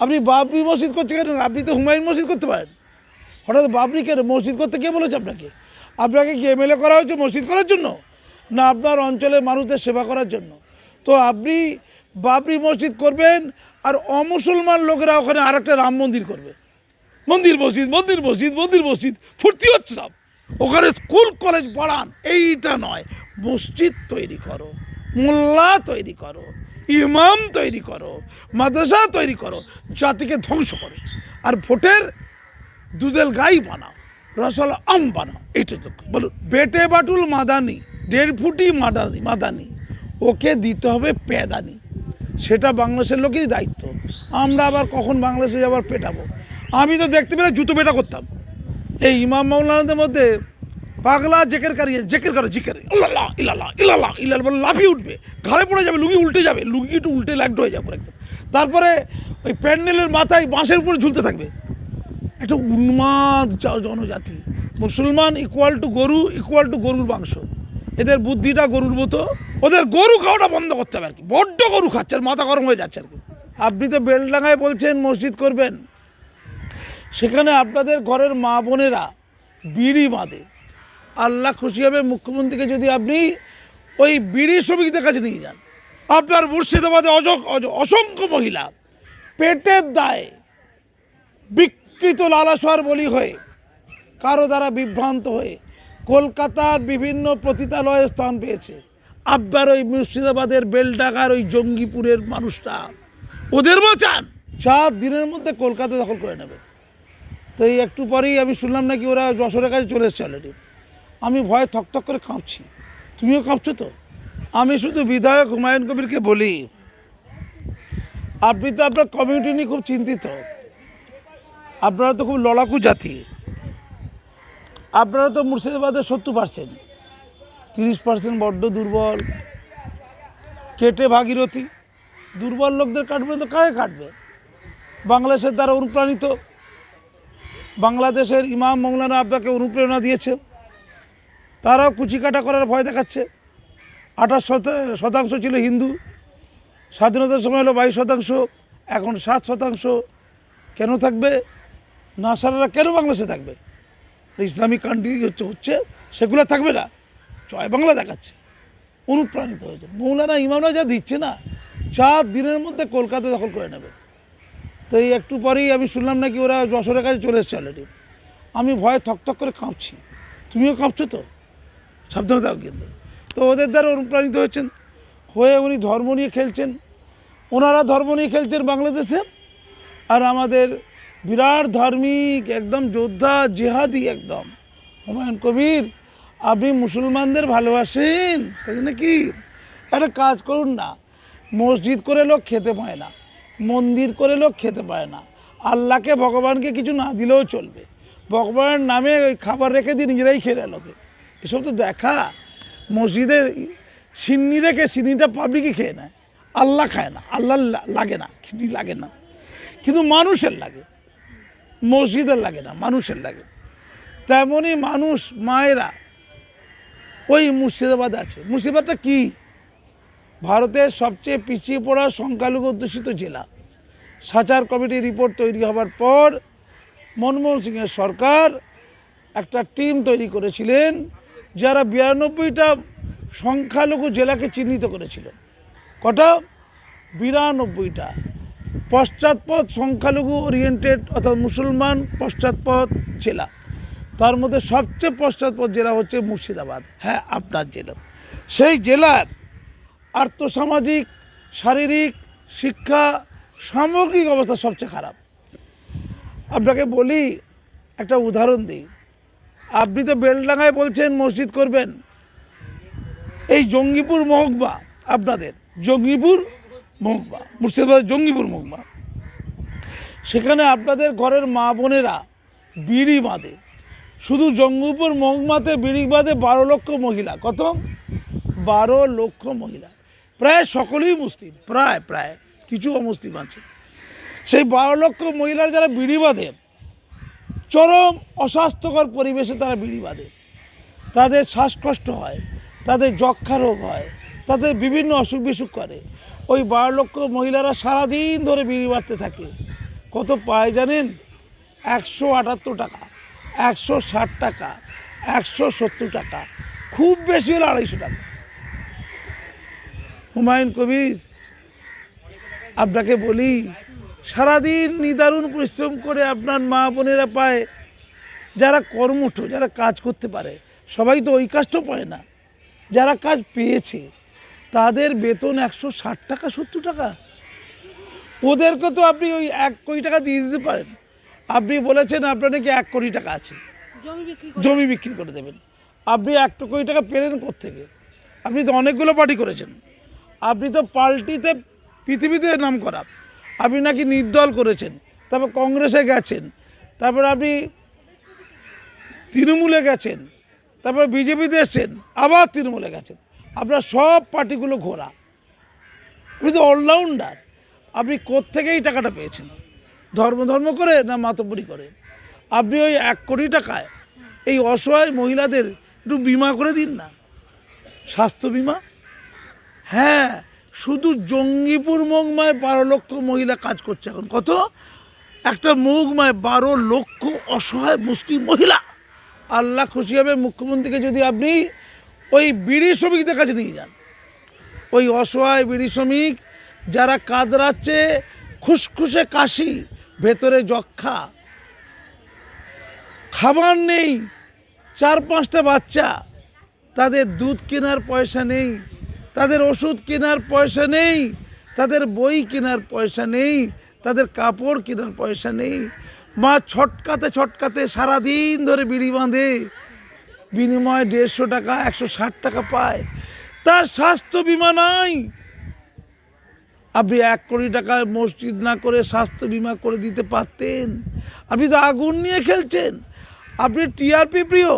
আপনি বাবরি মসজিদ করতে কেন আপনি তো হুমায়ুন মসজিদ করতে পারেন। হঠাৎ বাবরি কেন? মসজিদ করতে কে বলেছে আপনাকে? আপনাকে কি এমএলএ করা হয়েছে মসজিদ করার জন্য? না আপনার অঞ্চলের মানুষদের সেবা করার জন্য? তো আপনি বাবরি মসজিদ করবেন আর অমুসলমান লোকেরা ওখানে আরেকটা রাম মন্দির করবে। মন্দির, মসজিদ মন্দির মসজিদ মন্দির, মসজিদ, ফুর্তি হচ্ছে সব। ওখানে স্কুল, কলেজ, পড়ান, এইটা নয়। মসজিদ তৈরি করো, মোল্লা তৈরি করো। ইমাম তৈরি করো, মাদ্রাসা তৈরি করো, জাতিকে ধ্বংস করো। আর ভোটের দুধের গাই বানাও, রসল আম বানাও, এইটা তো বলুন। বেটে বাটুল মাদানি, দেড় ফুটি মাদানি মাদানি, ওকে দিতে হবে পেদানি। সেটা বাংলাদেশের লোকেরই দায়িত্ব। আমরা আবার কখন বাংলাদেশে আবার পেটাবো? আমি তো দেখতে পেলে জুতো পেটা করতাম। এই ইমাম মাওলানাদের মধ্যে পাগলা জেকের কারিয়ে, জেকের কারও জিকের। ইল্লাল্লাহ ইল্লাল্লাহ ইল্লাল্লাহ ইল্লাল্লাহ, বলে লাফিয়ে উঠবে। ঘাড়ে পড়ে যাবে, লুঙ্গি উল্টে যাবে। লুঙ্গি একটু উল্টে ল্যাগড হয়ে যাবে একদম। তারপরে ওই প্যান্ডেলের মাথায় বাঁশের উপরে ঝুলতে থাকবে। একটা উন্মাদ জনজাতি। মুসলমান ইকুয়াল টু গরু ইকুয়াল টু গরুর মাংস। এদের বুদ্ধিটা গরুর মতো। ওদের গরু খাওয়াটা বন্ধ করতে হবে আর কি। বড্ড গরু খাচ্ছে আর মাথা গরম হয়ে যাচ্ছে আর কি। আপনি তো বেলডাঙ্গায় বলছেন, মসজিদ করবেন। সেখানে আপনাদের ঘরের মা বোনেরা বিড়ি বাঁধে। আল্লাহ খুশি হবে, মুখ্যমন্ত্রীকে যদি আপনি ওই বিড়ি শ্রমিকদের কাছে নিয়ে যান। আপনার মুর্শিদাবাদে অসংখ্য মহিলা পেটের দায়ে বিকৃত লালাসার বলি হয়ে, কারও দ্বারা বিভ্রান্ত হয়ে কলকাতার বিভিন্ন পতিতালয়ে স্থান পেয়েছে। আব্বার ওই মুর্শিদাবাদের বেলডাকার ওই জঙ্গিপুরের মানুষটা, ওদের বাঁচান। চার দিনের মধ্যে কলকাতা দখল করে নেবে। তো এই একটু পরেই আমি শুনলাম নাকি ওরা যশোরের কাছে চলে এসছে অলরেডি আমি ভয়ে থকথক করে কাঁপছি। তুমিও কাঁপছো তো? আমি শুধু বিধায়ক হুমায়ুন কবিরকে বলি। আপনি তো আপনার কমিউনিটি নিয়ে খুব চিন্তিত। আপনারা তো খুব লড়াকু জাতি। আপনারা তো মুর্শিদাবাদের সত্তর পার্সেন্ট তিরিশ পার্সেন্ট বড্ড দুর্বল। কেটে ভাগীরথী, দুর্বল লোকদের কাটবে তো কাকে কাটবে? বাংলাদেশের দ্বারা অনুপ্রাণিত। বাংলাদেশের ইমাম মৌলানা আপনাকে অনুপ্রেরণা দিয়েছে। তারাও কুচিকাটা করার ভয় দেখাচ্ছে। আঠাশ শতা- শতাংশ ছিল হিন্দু। স্বাধীনতার সময় হলো বাইশ শতাংশ, এখন সাত শতাংশ। কেন থাকবে? না নাসারারা কেন বাংলাদেশে থাকবে? ইসলামিক কান্ট্রি হচ্ছে হচ্ছে, সেগুলো থাকবে না। জয় বাংলা দেখাচ্ছে। অনুপ্রাণিত হয়েছে। মৌলানা ইমামরা যা দিচ্ছে না। চার দিনের মধ্যে কলকাতা দখল করে নেবে। তো এই একটু পরেই আমি শুনলাম নাকি ওরা যশোরের কাছে চলে এসছে অলরেডি আমি ভয়ে থকথক করে কাঁপছি। তুমিও কাঁপছো তো? সাবধানে থাকো কিন্তু। তো ওদের দ্বারা অনুপ্রাণিত হয়েছেন হয়ে উনি ধর্ম নিয়ে খেলছেন। ওনারা ধর্ম নিয়ে খেলছেন বাংলাদেশে। আর আমাদের বিরাট ধার্মিক, একদম যোদ্ধা, জেহাদি একদম। হুমায়ুন কবির, আপনি মুসলমানদের ভালোবাসেন, তাই নাকি একটা কাজ করুন না। মসজিদ করে লোক খেতে পায় না। মন্দির করে লোক খেতে পায় না। আল্লাহকে, ভগবানকে কিছু না দিলেও চলবে। ভগবানের নামে ওই খাবার রেখে দিয়ে নিজেরাই খেলে লোকে। এসব তো দেখা। মসজিদে সিন্নি রেখে সিন্নিটা পাবলিকই খেয়ে নেয়। আল্লাহ খায় না, আল্লাহ লাগে না খিনি লাগে না। কিন্তু মানুষের লাগে। মসজিদের লাগে না, মানুষের লাগে। তেমনই মানুষ, মায়েরা ওই মুর্শিদাবাদ আছে। মুর্শিদাবাদটা কি? ভারতের সবচেয়ে পিছিয়ে পড়া সংখ্যালঘু অধ্যুষিত জেলা। সাচার কমিটির রিপোর্ট তৈরি হবার পর মনমোহন সিংয়ের সরকার একটা টিম তৈরি করেছিলেন। যারা বিরানব্বইটা সংখ্যালঘু জেলাকে চিহ্নিত করেছিল। কটা? বিরানব্বইটা। পশ্চাৎপদ সংখ্যালঘু ওরিয়েন্টেড অর্থাৎ মুসলমান পশ্চাৎপদ জেলা। তার মধ্যে সবচেয়ে পশ্চাৎপদ জেলা হচ্ছে মুর্শিদাবাদ। হ্যাঁ আপনার জেলা। সেই জেলার আর্থসামাজিক, শারীরিক, শিক্ষা, সামগ্রিক অবস্থা সবচেয়ে খারাপ। আপনাকে বলি, একটা উদাহরণ দিই। আপনি তো বেলডাঙ্গায় বলছেন মসজিদ করবেন। এই জঙ্গিপুর মহকুমা আপনাদের, জঙ্গিপুর মহকুমা মুর্শিদাবাদ জঙ্গিপুর মহকুমা। সেখানে আপনাদের ঘরের মা বোনেরা বিড়ি বাঁধে। শুধু জঙ্গিপুর মহকুমাতে বিড়ি বাঁধে বারো লক্ষ মহিলা, কত? বারো লক্ষ মহিলা। প্রায় সকলেই মুসলিম, প্রায় প্রায়, কিছু অমুসলিম আছে। সেই বারো লক্ষ মহিলার যারা বিড়ি বাঁধে চরম অস্বাস্থ্যকর পরিবেশে তারা বিড়ি বাঁধে। তাদের শ্বাসকষ্ট হয়, তাদের যক্ষা রোগ হয়, তাদের বিভিন্ন অসুখ বিসুখ করে। ওই বারো লক্ষ মহিলারা সারাদিন ধরে বিড়ি বাঁধতে থাকে। কত পায় জানেন? একশো আটাত্তর টাকা, একশো ষাট টাকা, একশো সত্তর টাকা, খুব বেশি হলে আড়াইশো টাকা। হুমায়ুন কবির, আপনাকে বলি সারাদিন নিদারুণ পরিশ্রম করে আপনার মা বোনেরা পায় যারা কর্মঠ যারা কাজ করতে পারে সবাই তো ওই কাজটাও পায় না। যারা কাজ পেয়েছে তাদের বেতন একশো ষাট টাকা সত্তর টাকা। ওদেরকে তো আপনি ওই এক কোটি টাকা দিয়ে দিতে পারেন। আপনি বলেছেন আপনার নাকি এক কোটি টাকা আছে। জমি বিক্রি করে দেবেন। আপনি এক কোটি টাকা পেলেন থেকে আপনি তো অনেকগুলো পার্টি করেছেন। আপনি তো পার্টিতে পৃথিবীতে নাম করা আপনি নাকি নির্দল করেছেন, তারপর কংগ্রেসে গেছেন, তারপর আপনি তৃণমূলে গেছেন, তারপর বিজেপিতে এসছেন, আবার তৃণমূলে গেছেন। আপনার সব পার্টিগুলো ঘোরা। আপনি তো অলরাউন্ডার আপনি কোত্থেকে এই টাকাটা পেয়েছেন? ধর্ম ধর্ম করে না মাতব্বরি করে? আপনি ওই এক কোটি টাকায় এই অসহায় মহিলাদের একটু বিমা করে দিন না? স্বাস্থ্য বিমা? হ্যাঁ শুধু জঙ্গিপুর মগমায় বারো লক্ষ মহিলা কাজ করছে এখন। কত? একটা মগমায় বারো লক্ষ অসহায় মুসলিম মহিলা। আল্লাহ খুশি হবে মুখ্যমন্ত্রীকে যদি আপনি ওই বিড়ি শ্রমিকদের কাছে নিয়ে যান। ওই অসহায় বিড়ি শ্রমিক যারা কাদরাচ্ছে, খুসখুসে কাশি, ভেতরে যক্ষা, খাবার নেই, চার পাঁচটা বাচ্চা, তাদের দুধ কেনার পয়সা নেই। তাদের ওষুধ কেনার পয়সা নেই, তাদের বই কেনার পয়সা নেই, তাদের কাপড় কেনার পয়সা নেই। মা ছটকাতে ছটকাতে সারাদিন ধরে বিড়ি বাঁধে, বিনিময়ে দেড়শো টাকা, একশো ষাট টাকা পায়। তার স্বাস্থ্য বিমা নাই। আপনি এক কোটি টাকায় মসজিদ না করে স্বাস্থ্য বিমা করে দিতে পারতেন। আপনি তো আগুন নিয়ে খেলছেন। আপনি টিআরপি প্রিয়,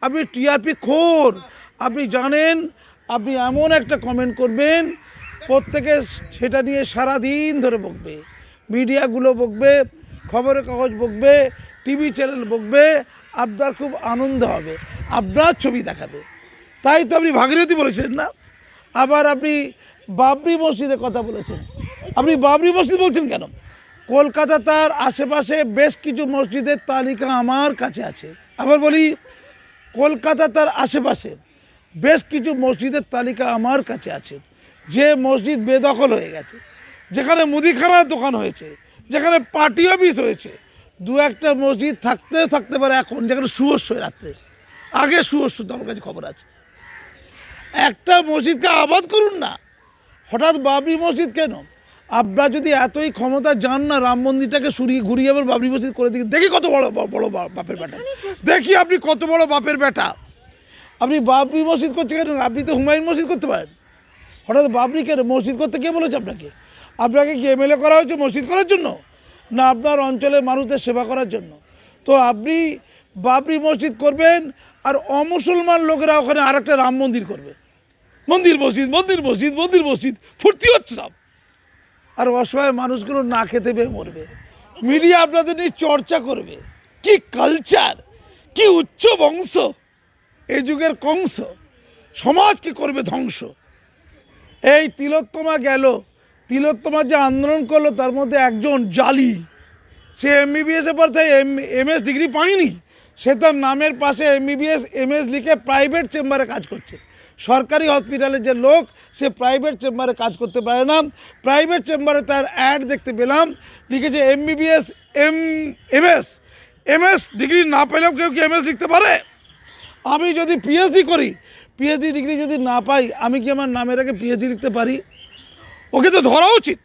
আপনি টিআরপি খোর। আপনি জানেন আপনি এমন একটা কমেন্ট করবেন, প্রত্যেকে সেটা নিয়ে সারা দিন ধরে বকবে। মিডিয়াগুলো বকবে, খবরের কাগজ বকবে টিভি চ্যানেল বকবে, আপনার খুব আনন্দ হবে, আপনার ছবি দেখাবে। তাই তো আপনি ভাগীরথী বলেছেন না? আবার আপনি বাবরি মসজিদের কথা বলেছেন। আপনি বাবরি মসজিদ বলছেন কেন? কলকাতা তার আশেপাশে বেশ কিছু মসজিদের তালিকা আমার কাছে আছে। আবার বলি, কলকাতা তার আশেপাশে বেশ কিছু মসজিদের তালিকা আমার কাছে আছে। যে মসজিদ বেদখল হয়ে গেছে, যেখানে মুদিখানার দোকান হয়েছে, যেখানে পার্টি অফিস হয়েছে, দু একটা মসজিদ থাকতে থাকতে পারে এখন, যেখানে হয় রাত্রে। আগে শুয়োর তো আমার কাছে খবর আছে। একটা মসজিদকে আবাদ করুন না। হঠাৎ বাবরি মসজিদ কেন? আপনার যদি এতই ক্ষমতা যান না, রাম মন্দিরটাকে সরিয়ে ঘুরিয়ে আবার বাবরি মসজিদ করে দিন। দেখি কত বড় বড় বাপের বেটা। দেখি আপনি কত বড় বাপের বেটা। আপনি বাবরি মসজিদ করতে কেন আপনি তো হুমায়ুন মসজিদ করতে পারেন। হঠাৎ বাবরি কেন? মসজিদ করতে কে বলেছে আপনাকে? আপনাকে কি এমএলএ করা হয়েছে মসজিদ করার জন্য? না আপনার অঞ্চলের মানুষদের সেবা করার জন্য? তো আপনি বাবরি মসজিদ করবেন আর অমুসলমান লোকেরা ওখানে আরেকটা রাম মন্দির করবে। মন্দির, মসজিদ মন্দির মসজিদ মন্দির, মসজিদ, ফুর্তি হচ্ছে সব। আর অসহায় মানুষগুলো না খেতে পেয়ে মরবে। মিডিয়া আপনাদের নিয়ে চর্চা করবে। কি কালচার কি উচ্চ বংশ। এই যুগের কংস সমাজকে করবে ধ্বংস? এই তিলোত্তমা গেল, তিলোত্তমা যে আন্দোলন করল, তার মধ্যে একজন জালি। সে এমবিবিএসে তাই এম এমএস ডিগ্রি পায়নি। সে তার নামের পাশে এমবিবিএস এমএস লিখে প্রাইভেট চেম্বারে কাজ করছে। সরকারি হসপিটালে যে লোক, সে প্রাইভেট চেম্বারে কাজ করতে পারে না। প্রাইভেট চেম্বারে তার অ্যাড দেখতে পেলাম। লিখেছে MBBS M MS MS degree না পেলেও কেউ কি এমএস লিখতে পারে? আমি যদি পিএইচডি করি পিএইচডি ডিগ্রি যদি না পাই, আমি কি আমার নামের আগে পিএইচডি লিখতে পারি? ওকে তো ধরা উচিত।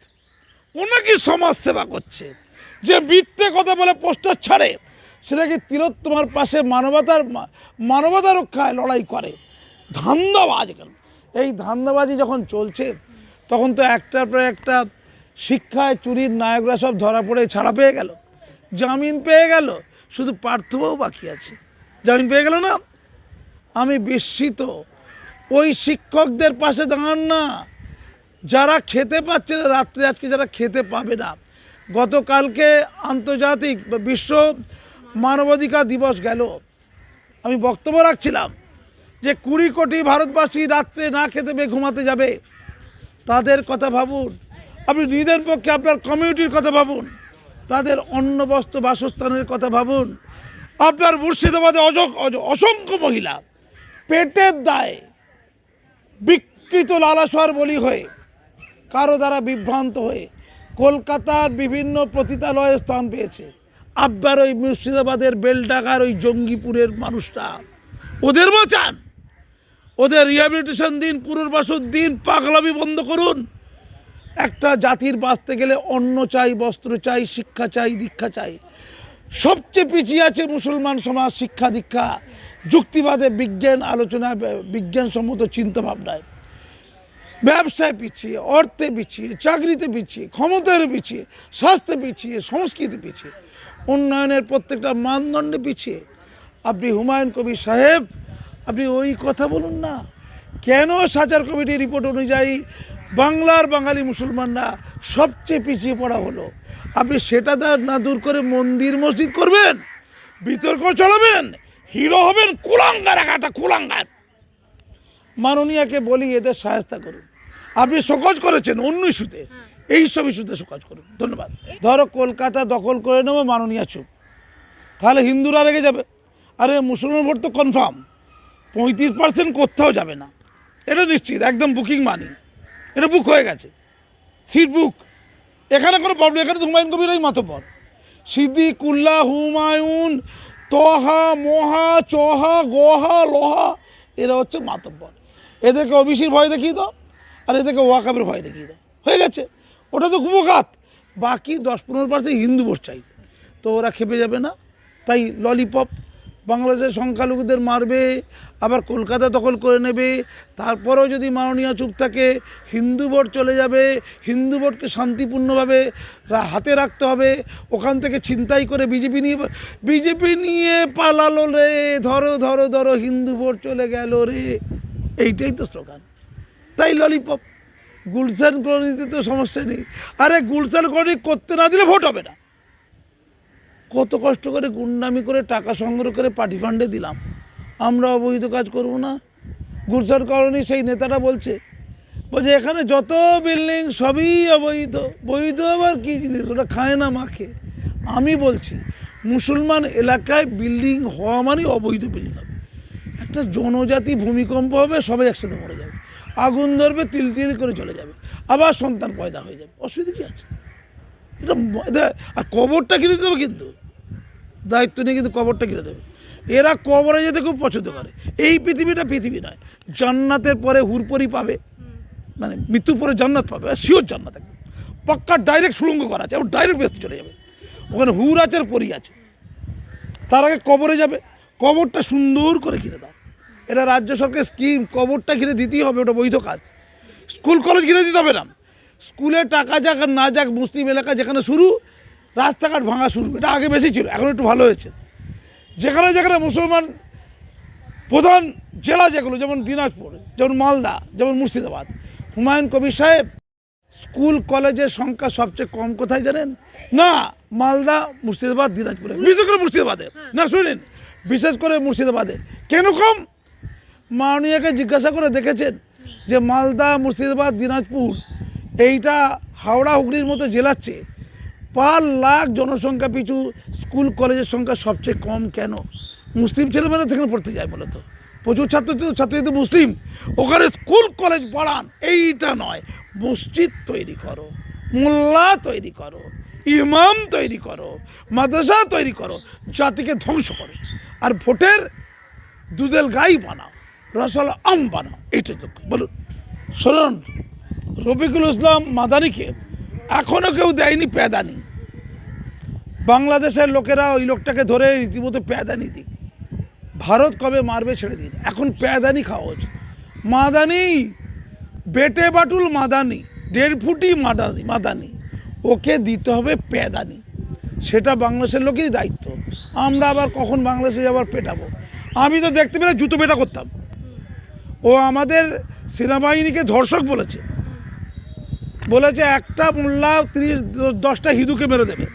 ও নাকি সমাজ সেবা করছে? যে মিথ্যে কথা বলে পোস্টার ছাড়ে, সেটা সেটাকে তিলোত্তমার পাশে মানবতার মানবতা রক্ষায় লড়াই করে? ধান্দাবাজ এই ধান্দাবাজি যখন চলছে, তখন তো একটার পর একটা শিক্ষায় চুরির নায়করা সব ধরা পড়ে ছাড়া পেয়ে গেল। জামিন পেয়ে গেল। শুধু পার্থবাও বাকি আছে। জামিন পেয়ে গেল না? আমি বিস্মিত। ওই শিক্ষকদের পাশে দাঁড়ান না। যারা খেতে পাচ্ছে না রাত্রে, আজকে যারা খেতে পাবে না। গতকালকে আন্তর্জাতিক বিশ্ব মানবাধিকার দিবস গেল। আমি বক্তব্য রাখছিলাম যে কুড়ি কোটি ভারতবাসী রাত্রে না খেতে পেয়ে ঘুমাতে যাবে। তাদের কথা ভাবুন। আপনি নিজের পক্ষে আপনার কমিউনিটির কথা ভাবুন। তাদের অন্ন, বস্ত্র, বাসস্থানের কথা ভাবুন। আপনার মুর্শিদাবাদে অসংখ্য মহিলা পেটের দায়ে বিকৃত লালাসর বলি হয়ে, কারও দ্বারা বিভ্রান্ত হয়ে কলকাতার বিভিন্ন পতিতালয়ে স্থান পেয়েছে। আব্বার ওই মুর্শিদাবাদের বেলডাকার ওই জঙ্গিপুরের মানুষটা। ওদের বাঁচান। ওদের রিহ্যাবিলিটেশন দিন পুনর্বাসন দিন, পাগলামি বন্ধ করুন। একটা জাতির বাঁচতে গেলে অন্ন চাই, বস্ত্র চাই, শিক্ষা চাই, দীক্ষা চাই। সবচেয়ে পিছিয়ে আছে মুসলমান সমাজ, শিক্ষা দীক্ষা। যুক্তিবাদে বিজ্ঞান আলোচনা, বিজ্ঞানসম্মত চিন্তাভাবনায়। ব্যবসায় পিছিয়ে, অর্থে পিছিয়ে, চাকরিতে পিছিয়ে ক্ষমতায় পিছিয়ে, স্বাস্থ্যে পিছিয়ে, সংস্কৃতি পিছিয়ে, উন্নয়নের প্রত্যেকটা মানদণ্ডে পিছিয়ে। আপনি হুমায়ুন কবির সাহেব, আপনি ওই কথা বলুন না। কেন সাচার কমিটির রিপোর্ট অনুযায়ী বাংলার বাঙালি মুসলমানরা সবচেয়ে পিছিয়ে পড়া হলো? আপনি সেটা না দূর করে মন্দির মসজিদ করবেন? বিতর্ক চলাবেন? হিরো হবেন কুলাঙ্গার একটা কুলাঙ্গার। মাননীয়াকে বলি এদের সহায়তা করুন। আপনি সকজ করেছেন অন্য ইস্যুতে এই সব ইস্যুতে সকজ করুন। ধন্যবাদ। ধরো কলকাতা দখল করে নেব মাননীয়া চুপ। তাহলে হিন্দুরা রেগে যাবে। আরে মুসলমান ভোট তো কনফার্ম পঁয়ত্রিশ পার্সেন্ট কোথাও যাবে না। এটা নিশ্চিত একদম বুকিং মানি এটা বুক হয়ে গেছে। সিট বুক এখানে কোনো প্রবলেম এখানে তো হুমায়ুন কবিরই মাতব্বর। সিদ্দি কুল্লা হুমায়ুন তহা, মহা, চহা, গহা, লোহা, এরা হচ্ছে মাতব্বর। এদেরকে অবিশির ভয় দেখিয়ে দাও, আর এদেরকে ওয়াকাবের ভয় দেখিয়ে দাও। হয়ে গেছে। ওটা তো কুপকাত বাকি দশ পনেরো পার্সেন্ট হিন্দু চাই। তো ওরা খেপে যাবে না। তাই ললিপপ বাংলাদেশের সংখ্যালঘুদের মারবে, আবার কলকাতা দখল করে নেবে। তারপরেও যদি মাননীয় চুপ থাকে, হিন্দু ভোট চলে যাবে। হিন্দু ভোটকে শান্তিপূর্ণভাবে হাতে রাখতে হবে। ওখান থেকে ছিনতাই করে বিজেপি নিয়ে বিজেপি নিয়ে পালালো রে। ধরো ধরো ধরো, হিন্দু ভোট চলে গেল রে। এইটাই তো স্লোগান। তাই ললিপপ। গুলশান কলোনিতে তো সমস্যা নেই। আরে গুলশান কলোনি করতে না দিলে ভোট হবে না। কত কষ্ট করে গুন্ডামি করে টাকা সংগ্রহ করে পার্টি ফান্ডে দিলাম। আমরা অবৈধ কাজ করব না। গুলশান কলোনি সেই নেতাটা বলছে বলছে, এখানে যত বিল্ডিং সবই অবৈধ। বৈধ আবার কী জিনিস? ওটা খায় না, মাখে। আমি বলছি, মুসলমান এলাকায় বিল্ডিং হওয়া মানে অবৈধ বিল্ডিং হবে। একটা জনজাতি ভূমিকম্প হবে, সবাই একসাথে মরে যাবে। আগুন ধরবে, তিল তিল করে চলে যাবে। আবার সন্তান পয়দা হয়ে যাবে। অসুবিধা কী আছে? এটা আর কবরটা কিনে দিতে কিন্তু? দায়িত্ব নিয়ে কিন্তু কবরটা কিনে দেবে। এরা কবরে যেতে খুব পছন্দ করে। এই পৃথিবীটা পৃথিবী নয়। জান্নাতের পরে হুরপরি পাবে। মানে মৃত্যুর পরে জান্নাত পাবে। শিওর জান্নাত একদম। পাক্কা ডাইরেক্ট সুড়ঙ্গ করা আছে। এবং ডাইরেক্ট ব্যস্ত চলে যাবে। ওখানে হুর আছে আর পরি আছে। তার আগে কবরে যাবে। কবরটা সুন্দর করে ঘিরে দাও। এটা রাজ্য সরকারের স্কিম কবরটা ঘিরে দিতেই হবে। ওটা বৈধ কাজ। স্কুল কলেজ ঘিরে দিতে হবে না। স্কুলে টাকা যাক আর না যাক, মুসলিম এলাকা যেখানে শুরু রাস্তাঘাট ভাঙা শুরু এটা আগে বেশি ছিল, এখন একটু ভালো হয়েছে। যেখানে যেখানে মুসলমান প্রধান জেলা যেগুলো, যেমন দিনাজপুর, যেমন মালদা, যেমন মুর্শিদাবাদ, হুমায়ুন কবির সাহেব, স্কুল, কলেজের সংখ্যা সবচেয়ে কম কোথায় জানেন? না, মালদা, মুর্শিদাবাদ, দিনাজপুরে। বিশেষ করে মুর্শিদাবাদে। না, শুনেন, বিশেষ করে মুর্শিদাবাদে। কেন কম? মাননীয়াকে জিজ্ঞাসা করে দেখেছেন যে মালদা, মুর্শিদাবাদ, দিনাজপুর, এইটা হাওড়া, হুগলির মতো জেলার চেয়ে পার লাখ জনসংখ্যা পিছু স্কুল, কলেজের সংখ্যা সবচেয়ে কম কেন? মুসলিম ছেলেমেয়েরা সেখানে পড়তে যায় মূলত প্রচুর ছাত্র ছাত্রী তো মুসলিম। ওখানে স্কুল, কলেজ পড়ান, এইটা নয়। মসজিদ তৈরি করো, মোল্লা তৈরি করো, ইমাম তৈরি করো, মাদ্রাসা তৈরি করো, জাতিকে ধ্বংস করো। আর ভোটের দুধেল গাই বানাও, রসল আম বানাও লক্ষ্য। বলুন, শুনুন, রফিকুল ইসলাম মাদানিকে এখনও কেউ দেয়নি প্যাদানি। বাংলাদেশের লোকেরা ওই লোকটাকে ধরে রীতিমতো প্যাদানি দিক। ভারত কবে মারবে ছেড়ে দিন। এখন প্যাদানি খাওয়া উচিত মাদানি, বেটে বাটুল মাদানি, দেড় ফুটি মাদানি মাদানি। ওকে দিতে হবে প্যাদানি। সেটা বাংলাদেশের লোকেরই দায়িত্ব। আমরা আবার কখন বাংলাদেশে যাবার পেটাবো? আমি তো দেখতে পেলে জুতো পেটা করতাম। ও আমাদের সেনাবাহিনীকে ধর্ষক বলেছে। বলেছে, একটা মোল্লা তিরিশ, দশটা হিন্দুকে মেরে দেবে।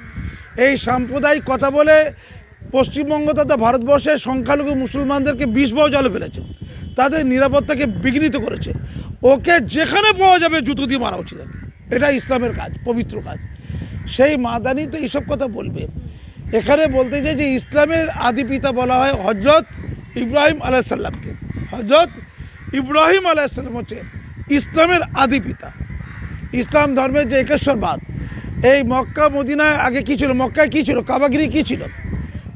এই সাম্প্রদায়িক কথা বলে পশ্চিমবঙ্গ তথা ভারতবর্ষের সংখ্যালঘু মুসলমানদেরকে বিষ বহ জলে ফেলেছে। তাদের নিরাপত্তাকে বিঘ্নিত করেছে। ওকে যেখানে পাওয়া যাবে জুতো দিয়ে মারা উচিত। এটা ইসলামের কাজ, পবিত্র কাজ। সেই মাদানি তো এইসব কথা বলবে। এখানে বলতে চাই যে, ইসলামের আদি পিতা বলা হয় হজরত ইব্রাহিম আলাইসাল্লামকে হজরত ইব্রাহিম আলাইসাল্লাম হচ্ছে ইসলামের আদি পিতা। ইসলাম ধর্মের যে একেশ্বরবাদ, এই মক্কা মদিনায় আগে কী ছিল? মক্কায় কী ছিল? কাবাগিরি কী ছিল?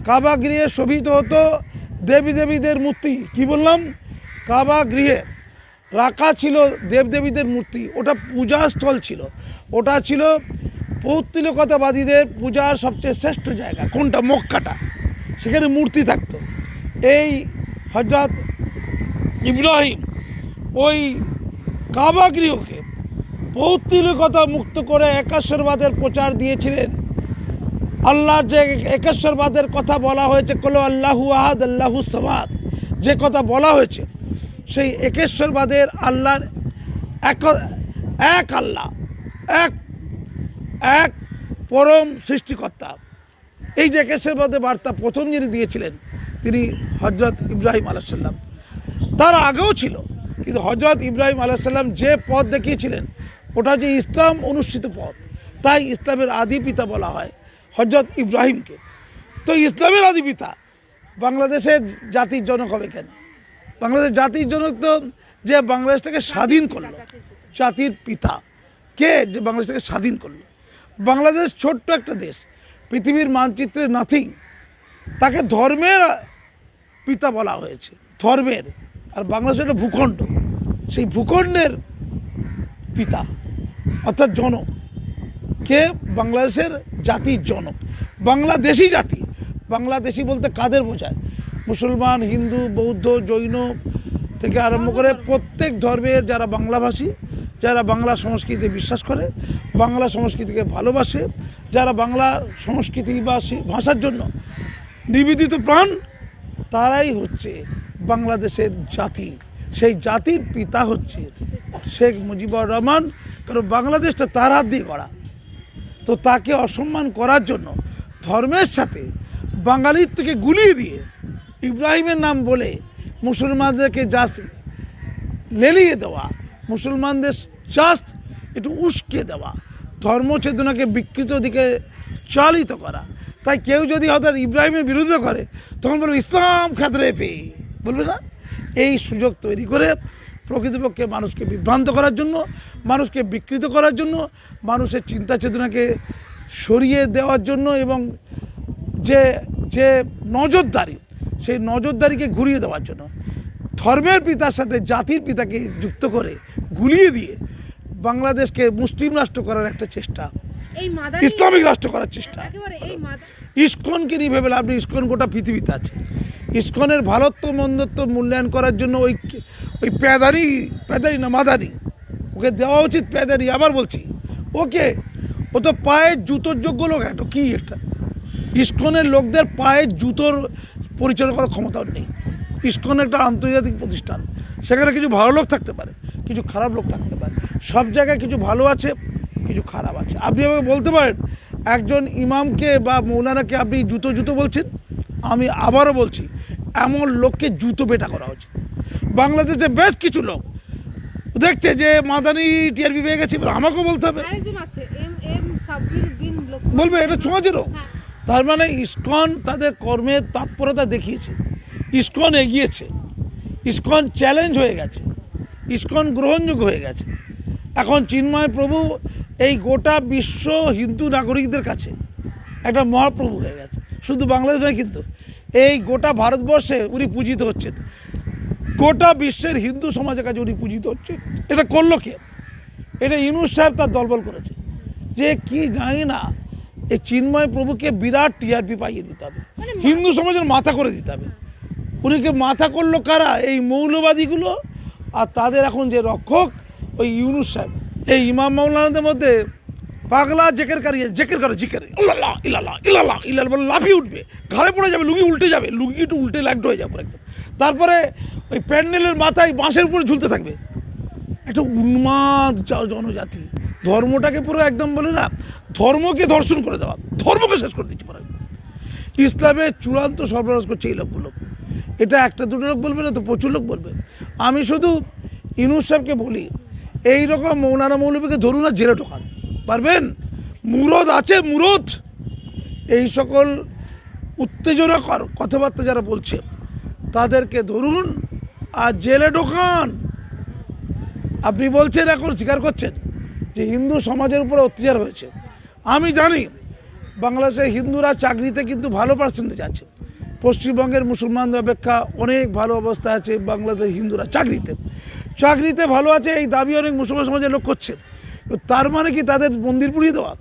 কাবা গৃহে শোভিত হতো দেবী দেবীদের মূর্তি। কি বললাম? কাবা গৃহে রাখা ছিল দেবদেবীদের মূর্তি। ওটা পূজাস্থল ছিল। ওটা ছিল পৌত্তিলকতাবাদীদের পূজার সবচেয়ে শ্রেষ্ঠ জায়গা। কোনটা? মক্কাটা। সেখানে মূর্তি থাকতো। এই হজরত ইব্রাহিম ওই কাবা গৃহকে পৌত্তিলকতা মুক্ত করে একাশ্বরবাদের প্রচার দিয়েছিলেন। আল্লাহর যে একেশ্বরবাদের কথা বলা হয়েছে, কলো আল্লাহু আহাদ, আল্লাহু সমাদ, যে কথা বলা হয়েছে, সেই একেশ্বরবাদের আল্লাহর এক এক আল্লাহ, এক এক পরম সৃষ্টিকর্তা। এই যে একেশ্বরবাদের বার্তা প্রথম যিনি দিয়েছিলেন, তিনি হজরত ইব্রাহিম আলাইসাল্লাম তার আগেও ছিল, কিন্তু হজরত ইব্রাহিম আলাইসাল্লাম যে পথ দেখিয়েছিলেন ওটা যে ইসলাম অনুষ্ঠিত পথ, তাই ইসলামের আদি পিতা বলা হয় হজরত ইব্রাহিমকে। তো ইসলামের আদি পিতা বাংলাদেশের জাতির জনক হবে কেন? বাংলাদেশ জাতির জনক তো যে বাংলাদেশটাকে স্বাধীন করল, জাতির পিতা। কে যে বাংলাদেশটাকে স্বাধীন করল? বাংলাদেশ ছোট্ট একটা দেশ, পৃথিবীর মানচিত্রে নাথিং। তাকে ধর্মের পিতা বলা হয়েছে, ধর্মের। আর বাংলাদেশ একটা ভূখণ্ড, সেই ভূখণ্ডের পিতা। অর্থাৎ জনক। কে? বাংলাদেশের জাতির জনক। বাংলাদেশি জাতি। বাংলাদেশি বলতে কাদের বোঝায়? মুসলমান, হিন্দু, বৌদ্ধ, জৈন থেকে আরম্ভ করে প্রত্যেক ধর্মের যারা বাংলাভাষী, যারা বাংলা সংস্কৃতি বিশ্বাস করে, বাংলা সংস্কৃতিকে ভালোবাসে, যারা বাংলা সংস্কৃতি বা ভাষার জন্য নিবেদিত প্রাণ, তারাই হচ্ছে বাংলাদেশের জাতি। সেই জাতির পিতা হচ্ছে শেখ মুজিবুর রহমান। কারণ বাংলাদেশটা তার হাত দিয়ে গড়া। তো তাকে অসম্মান করার জন্য ধর্মের সাথে বাঙালিত্বকে গুলিয়ে দিয়ে ইব্রাহিমের নাম বলে মুসলমানদেরকে জাস্ট লেলিয়ে দেওয়া, মুসলমানদের জাস্ট একটু উস্কে দেওয়া, ধর্মচেতনাকে বিকৃত দিকে চালিত করা। তাই কেউ যদি হয়তো ইব্রাহিমের বিরোধিতা করে, তখন বলবে, ইসলাম খাতরে পেয়ে বলবে না? এই সুযোগ তৈরি করে প্রকৃতপক্ষে মানুষকে বিভ্রান্ত করার জন্য মানুষকে বিকৃত করার জন্য মানুষের চিন্তা চেতনাকে সরিয়ে দেওয়ার জন্য এবং যে যে নজরদারি সেই নজরদারিকে ঘুরিয়ে দেওয়ার জন্য ধর্মের পিতার সাথে জাতির পিতাকে যুক্ত করে গুলিয়ে দিয়ে বাংলাদেশকে মুসলিম রাষ্ট্র করার একটা চেষ্টা ইসলামিক রাষ্ট্র করার চেষ্টা। এই ইস্কনকে নিয়ে ভেবে নেই ইস্কন গোটা পৃথিবীতে আছে। ইস্কনের ভারত্ব মন্দত্ব মূল্যায়ন করার জন্য ওই ওই প্যাদারি প্যাদারি না, মাদারি, ওকে দেওয়া উচিত প্যাদারি, আবার বলছি, ওকে, ও তো পায়ের জুতোর যোগ্য লোক একটা কী একটা? ইস্কনের লোকদের পায়ের জুতোর পরিচালনা করার ক্ষমতাও নেই। ইস্কন একটা আন্তর্জাতিক প্রতিষ্ঠান, সেখানে কিছু ভালো লোক থাকতে পারে, কিছু খারাপ লোক থাকতে পারে, সব জায়গায় কিছু ভালো আছে, কিছু খারাপ আছে। আপনি আমাকে বলতে পারেন, একজন ইমামকে বা মৌলানাকে আপনি জুতো জুতো বলছেন? আমি আবারও বলছি এমন লোককে জুতো পেটা করা উচিত। বাংলাদেশে বেশ কিছু লোক দেখছে যে মাদানি টিআরপি পেয়ে গেছে আমাকেও বলতে হবে। বলবে এটা ছোঁয়াচেরও হ্যাঁ। তার মানে ইস্কন তাদের কর্মের তৎপরতা দেখিয়েছে। ইস্কন এগিয়েছে। ইস্কন চ্যালেঞ্জ হয়ে গেছে। ইস্কন গ্রহণযোগ্য হয়ে গেছে। এখন চিন্ময় প্রভু এই গোটা বিশ্ব হিন্দু নাগরিকদের কাছে একটা মহাপ্রভু হয়ে গেছে। শুধু বাংলাদেশ নয় কিন্তু এই গোটা ভারতবর্ষে উনি পূজিত হচ্ছেন। গোটা বিশ্বের হিন্দু সমাজের কাছে উনি পূজিত হচ্ছে এটা করল কে এটা ইউনুস সাহেব তার দলবল করেছে। যে কি জানি না এই চিন্ময় প্রভুকে বিরাট টিআরপি পাইয়ে দিতে হবে। হিন্দু সমাজের মাথা করে দিতে হবে। উনিকে মাথা করল কারা? এই মৌলবাদীগুলো আর তাদের এখন যে রক্ষক ওই ইউনুস সাহেব। এই ইমাম মাওলানাদের মধ্যে পাগলা জেকের কারিয়ে, জেকের করে জিকের। ইল্লাল্লাহ ইল্লাল্লাহ ইল্লাল্লাহ ইল্লাল্লাহ বলে লাফিয়ে উঠবে, ঘাড়ে পড়ে যাবে, লুঙ্গি উল্টে যাবে, লুঙ্গি একটু উল্টে লাগড হয়ে যাবে একদম। তারপরে ওই প্যান্ডেলের মাথায় বাঁশের উপরে ঝুলতে থাকবে। একটা উন্মাদ জনজাতি। ধর্মটাকে পুরো একদম বলে না, ধর্মকে ধর্ষণ করে দেওয়া, ধর্মকে শেষ করে দিচ্ছে পুরো। ইসলামের চূড়ান্ত সর্বনাশ করছে এই লোকগুলো। এটা একটা দুটো লোক বলবে না তো প্রচুর লোক বলবে। আমি শুধু ইনুস সাহেবকে বলি এই রকম মৌলানা মৌলবীকে ধরুন না জেলে ঢোকান। পারবেন? মুরদ আছে, মুরদ। এই সকল উত্তেজনাকর কথাবার্তা যারা বলছে, তাদেরকে ধরুন, আর জেলে ঢোকান। আপনি বলছেন, এখন স্বীকার করছেন যে হিন্দু সমাজের উপরে অত্যাচার হয়েছে। আমি জানি, বাংলাদেশে হিন্দুরা চাকরিতে কিন্তু ভালো পার্সেন্টেজ আছে। পশ্চিমবঙ্গের মুসলমানদের অপেক্ষা অনেক ভালো অবস্থা আছে, বাংলাদেশের হিন্দুরা চাকরিতে। চাকরিতে ভালো আছে, এই দাবি অনেক মুসলমান সমাজের লোক করছে। তো তার মানে কি তাদের মন্দির পুড়িয়ে দেওয়া?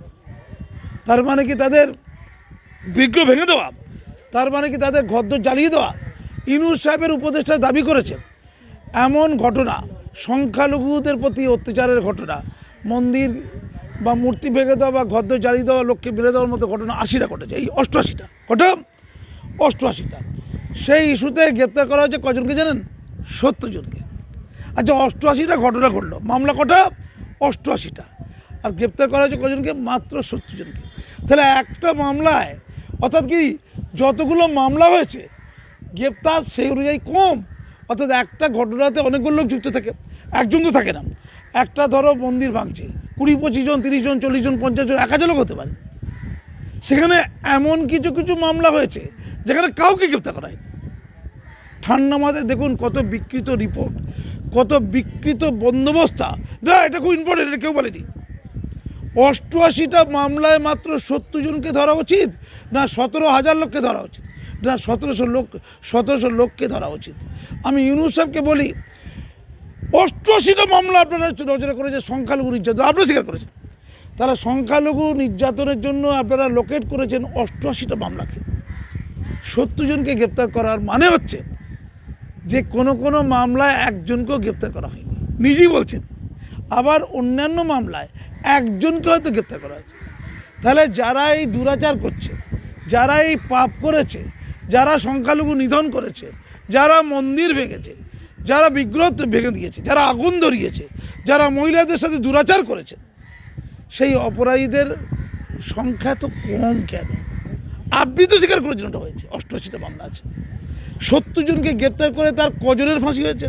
তার মানে কি তাদের বিগ্রহ ভেঙে দেওয়া? তার মানে কি তাদের ঘরদোর জ্বালিয়ে দেওয়া? ইনুস সাহেবের উপদেষ্টা দাবি করেছেন, এমন ঘটনা, সংখ্যালঘুদের প্রতি অত্যাচারের ঘটনা, মন্দির বা মূর্তি ভেঙে দেওয়া বা ঘরদোর জ্বালিয়ে দেওয়া, লোককে বেড়ে দেওয়ার মতো ঘটনা আশিটা ঘটেছে, এই অষ্টআশিটা কটা অষ্টআশিটা। সেই ইস্যুতে গ্রেপ্তার করা হয়েছে কজনকে জানেন? সত্তর জনকে। আচ্ছা অষ্টআশিটা ঘটনা ঘটলো। মামলা কটা? অষ্টআশিটা। আর গ্রেপ্তার করা হয়েছে কজনকে? মাত্র সত্তর জনকে। তাহলে একটা মামলায়, অর্থাৎ কি যতগুলো মামলা হয়েছে, গ্রেপ্তার সেই অনুযায়ী কম, অর্থাৎ একটা ঘটনাতে অনেকগুলো লোক যুক্ত থাকে, একজন তো থাকে না। একটা ধরো মন্দির ভাঙছে, কুড়ি, পঁচিশ জন, তিরিশ জন, চল্লিশ জন, পঞ্চাশ জন, এক হাজার লোক হতে পারে। সেখানে এমন কিছু কিছু মামলা হয়েছে, যেখানে কাউকে গ্রেপ্তার করা হয়নি। ঠান্ডা মাথায় দেখুন কত বিকৃত রিপোর্ট। কত বিকৃত বন্দোবস্তা। না, এটা খুব ইম্পর্টেন্ট এটা কেউ বলেনি। অষ্টআশিটা মামলায় মাত্র সত্তর জনকে ধরা উচিত, না সতেরো হাজার লোককে ধরা উচিত, না সতেরোশো লোক, সতেরোশো লোককে ধরা উচিত। আমি ইউনুস সাহেবকে বলি, অষ্টআশিটা মামলা আপনারা নজরে করেছে সংখ্যালঘু নির্যাতন আপনারা স্বীকার করেছেন। তারা সংখ্যালঘু নির্যাতনের জন্য আপনারা লোকেট করেছেন অষ্টআশিটা মামলাকে। সত্তর জনকে গ্রেপ্তার করার মানে হচ্ছে যে কোনো কোনো মামলায় একজনকেও গ্রেপ্তার করা হয়নি। নিজেই বলছেন। আবার অন্যান্য মামলায় একজনকে হয়তো গ্রেপ্তার করা হয়েছে। তাহলে যারা এই দুরাচার করছে যারা এই পাপ করেছে যারা সংখ্যালঘু নিধন করেছে যারা মন্দির ভেঙেছে যারা বিগ্রহ ভেঙে দিয়েছে যারা আগুন ধরিয়েছে যারা মহিলাদের সাথে দুরাচার করেছে সেই অপরাধীদের সংখ্যা তো কম কেন? আপনি তো স্বীকার করেছেন ওটা হয়েছে। অষ্টআশিটা মামলা আছে। সত্তর জনকে গ্রেপ্তার করে তার কজনের ফাঁসি হয়েছে।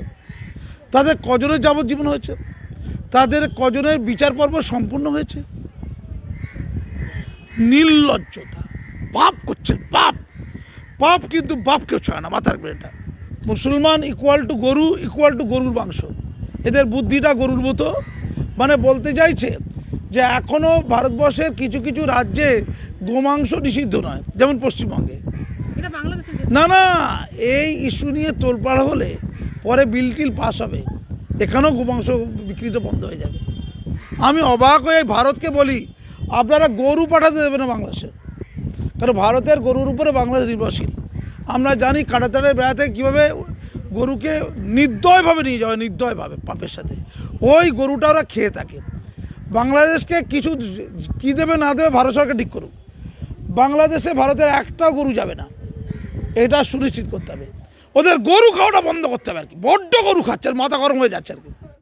তাদের কজনের যাবজ্জীবন হয়েছে। তাদের কজনের বিচার পর্ব সম্পূর্ণ হয়েছে। নির্লজ্জতা। পাপ করছেন, পাপ। পাপ কিন্তু বাপকেও ছয় না, মাথার ব্রেনটা। মুসলমান ইকুয়াল টু গরু ইকুয়াল টু গরুর মাংস। এদের বুদ্ধিটা গরুর মতো। মানে বলতে চাইছে যে এখনও ভারতবর্ষের কিছু কিছু রাজ্যে গোমাংস নিষিদ্ধ নয়, যেমন পশ্চিমবঙ্গে। এটা না না, এই ইস্যু নিয়ে তোলপাড় হলে পরে বিল টিল পাস হবে। এখানেও গোমাংস বিক্রিত বন্ধ হয়ে যাবে। আমি অবাক হয়ে ভারতকে বলি, আপনারা গরু পাঠাতে দেবে না বাংলাদেশে। কারণ ভারতের গরুর উপরে বাংলাদেশ নির্ভরশীল। আমরা জানি কাটাতারের বেড়াতে কীভাবে গরুকে নির্দয়ভাবে নিয়ে যাওয়া নির্দয়ভাবে পাপের সাথে। ওই গরুটা ওরা খেয়ে থাকে। বাংলাদেশকে কিছু কী দেবে না দেবে ভারত সরকার ঠিক করুক। বাংলাদেশে ভারতের একটাও গরু যাবে না। এটা সুনিশ্চিত করতে হবে। ওদের গরু খাওয়াটা বন্ধ করতে হবে আর কি। বড্ড গরু খাচ্ছে আর মাথা গরম হয়ে যাচ্ছে আর কি।